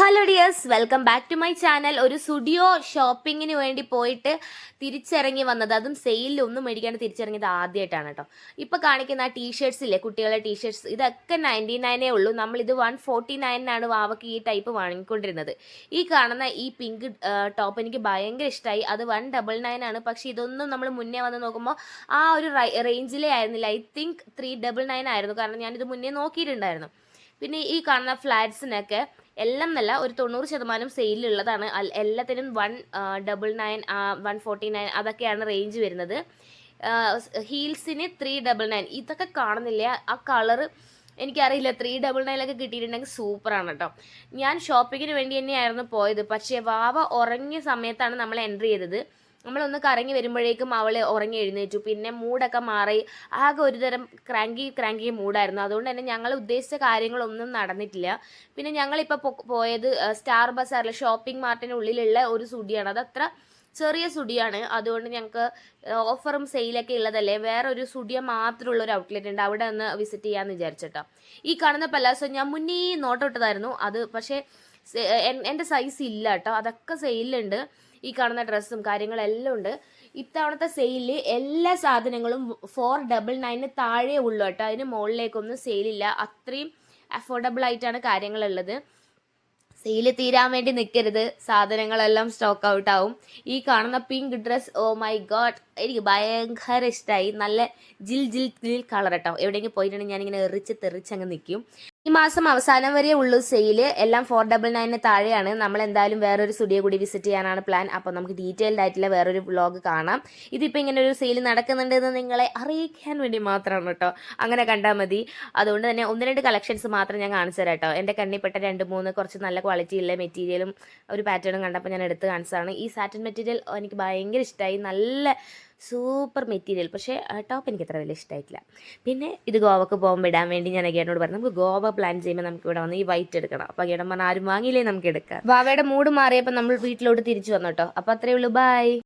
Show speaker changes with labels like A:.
A: Hello dears welcome back to my channel ഒരു studio ഷോപ്പിങ്ങിന് വേണ്ടി പോയിട്ട് തിരിച്ചിറങ്ങി വന്നത്. അതും സെയിലിൽ ഒന്നും മേടിക്കാണ്ട് തിരിച്ചിറങ്ങിയത് ആദ്യമായിട്ടാണ് കേട്ടോ. ഇപ്പൊ കാണിക്കുന്ന ആ ടീഷർട്സ് ഇല്ലേ? കുട്ടികളുടെ ടീഷർട്സ് ഇതൊക്കെ നയന്റി നയനേ ഉള്ളൂ. നമ്മൾ ഇത് വൺ ഫോർട്ടി നയനാണ് വാവക്ക് ഈ ടൈപ്പ് വാങ്ങിക്കൊണ്ടിരുന്നത്. ഈ കാണുന്ന ഈ പിങ്ക് ടോപ്പ് എനിക്ക് ഭയങ്കര ഇഷ്ടമായി അത് വൺ ഡബിൾ നയൻ ആണ്. പക്ഷെ ഇതൊന്നും നമ്മൾ മുന്നേ വന്ന് നോക്കുമ്പോൾ ആ ഒരു റേഞ്ചിലേ ആയിരുന്നില്ല. I think three double nine ആയിരുന്നു. കാരണം ഞാനിത് മുന്നേ നോക്കിയിട്ടുണ്ടായിരുന്നു. പിന്നെ ഈ കാണുന്ന ഫ്ലാറ്റ്സിനൊക്കെ എല്ലാം നല്ല ഒരു തൊണ്ണൂറ് ശതമാനം സെയിലുള്ളതാണ് എല്ലാത്തിനും one double nine one forty nine അതൊക്കെയാണ് റേഞ്ച് വരുന്നത്. ഹീൽസിന് ത്രീ ഡബിൾ നയൻ ഇതൊക്കെ കാണുന്നില്ല? ആ കളറ് എനിക്കറിയില്ല. ത്രീ ഡബിൾ നയനൊക്കെ കിട്ടിയിട്ടുണ്ടെങ്കിൽ സൂപ്പറാണ് കേട്ടോ ഞാൻ ഷോപ്പിങ്ങിന് വേണ്ടി തന്നെയായിരുന്നു പോയത്. പക്ഷേ വാവ ഉറങ്ങിയ സമയത്താണ് നമ്മൾ എൻട്രി ചെയ്തത്. നമ്മളൊന്ന് കറങ്ങി വരുമ്പോഴേക്കും അവൾ ഉറങ്ങി എഴുന്നേറ്റു. പിന്നെ മൂഡൊക്കെ മാറി ആകെ ഒരുതരം ക്രാങ്കി ക്രാങ്കി മൂഡായിരുന്നു. അതുകൊണ്ട് തന്നെ ഞങ്ങൾ ഉദ്ദേശിച്ച കാര്യങ്ങളൊന്നും നടന്നിട്ടില്ല. പിന്നെ ഞങ്ങളിപ്പോൾ പോയത് സ്റ്റാർ ബസാറിലെ ഷോപ്പിംഗ് മാർട്ടിന്റെ ഉള്ളിലുള്ള ഒരു സുടിയാണ്. അതത്ര ചെറിയ സുടിയാണ്. അതുകൊണ്ട് ഞങ്ങൾക്ക് ഓഫറും സെയിലൊക്കെ ഉള്ളതല്ലേ. വേറെ ഒരു സുഡിയ മാത്രമുള്ള ഒരു ഔട്ട്ലെറ്റ് ഉണ്ട്. അവിടെ ഒന്ന് വിസിറ്റ് ചെയ്യാമെന്ന് വിചാരിച്ചിട്ടോ. ഈ കാണുന്ന പലാസോ ഞാൻ മുന്നേ നോട്ടമിട്ടതായിരുന്നു അത് പക്ഷേ എന്റെ സൈസ് ഇല്ല കേട്ടോ അതൊക്കെ സെയിലുണ്ട് ഈ കാണുന്ന ഡ്രസ്സും കാര്യങ്ങളെല്ലാം ഉണ്ട്. ഇത്തവണത്തെ സെയിലിൽ എല്ലാ സാധനങ്ങളും ഫോർ ഡബിൾ നയന് താഴെ ഉള്ളു കേട്ടോ. അതിന് മുകളിലേക്കൊന്നും സെയിലില്ല അത്രയും അഫോർഡബിൾ ആയിട്ടാണ് കാര്യങ്ങളുള്ളത്. സെയിൽ തീരാൻ വേണ്ടി നിൽക്കരുത് സാധനങ്ങളെല്ലാം സ്റ്റോക്ക് ഔട്ട് ആവും. ഈ കാണുന്ന pink dress oh my god എനിക്ക് ഭയങ്കര ഇഷ്ടമായി നല്ല ജിൽ ജിൽ ജിൽ കളർ കേട്ടോ. എവിടെയെങ്കിലും പോയിട്ടുണ്ടെങ്കിൽ ഞാനിങ്ങനെ എറിച്ച് തെറിച്ച് അങ്ങ് നിൽക്കും ഈ മാസം അവസാനം വരെ ഉള്ളൂ സെയിൽ. എല്ലാം ഫോർ ഡബിൾ നയന് താഴെയാണ്. നമ്മൾ എന്തായാലും വേറൊരു സ്റ്റുഡിയോ കൂടി വിസിറ്റ് ചെയ്യാനാണ് പ്ലാൻ അപ്പോൾ നമുക്ക് ഡീറ്റെയിൽഡ് ആയിട്ടുള്ള വേറൊരു വ്ളോഗ് കാണാം. ഇതിപ്പോൾ ഇങ്ങനെ ഒരു സെയിൽ നടക്കുന്നുണ്ട് എന്ന് നിങ്ങളെ അറിയിക്കാൻ വേണ്ടി മാത്രമാണ് കേട്ടോ. അങ്ങനെ കണ്ടാൽ മതി. അതുകൊണ്ട് തന്നെ ഒന്ന് രണ്ട് കളക്ഷൻസ് മാത്രം ഞാൻ കാണിച്ചു തരാം കേട്ടോ. എന്റെ കണ്ണിപ്പെട്ട രണ്ട് മൂന്ന് കുറച്ച് നല്ല ക്വാളിറ്റിയുള്ള മെറ്റീരിയലും ഒരു പാറ്റേണും കണ്ടപ്പോൾ ഞാൻ എടുത്ത് കാണിച്ചതാണ്. ഈ സാറ്റൻ മെറ്റീരിയൽ എനിക്ക് ഭയങ്കര ഇഷ്ടമായി നല്ല സൂപ്പർ മെറ്റീരിയൽ. പക്ഷേ ആ ടോപ്പ് എനിക്ക് അത്ര വലിയ ഇഷ്ടമായിട്ടില്ല പിന്നെ ഇത് ഗോവക്ക് പോകുമ്പോൾ ഇടാൻ വേണ്ടി ഞാൻ അഗേനോട് പറഞ്ഞു നമുക്ക് ഗോവ പ്ലാൻ ചെയ്യുമ്പോൾ നമുക്ക് ഇവിടെ വന്ന് ഈ വൈറ്റ് എടുക്കണം. അപ്പോൾ അഗേടം പറഞ്ഞാൽ ആരും വാങ്ങിയില്ലേ നമുക്ക് എടുക്കാം വാവയുടെ മൂഡ് മാറിയപ്പോൾ നമ്മൾ വീട്ടിലോട്ട് തിരിച്ചു വന്നു കേട്ടോ. അപ്പോൾ അത്രയേ ഉള്ളൂ. ബൈ.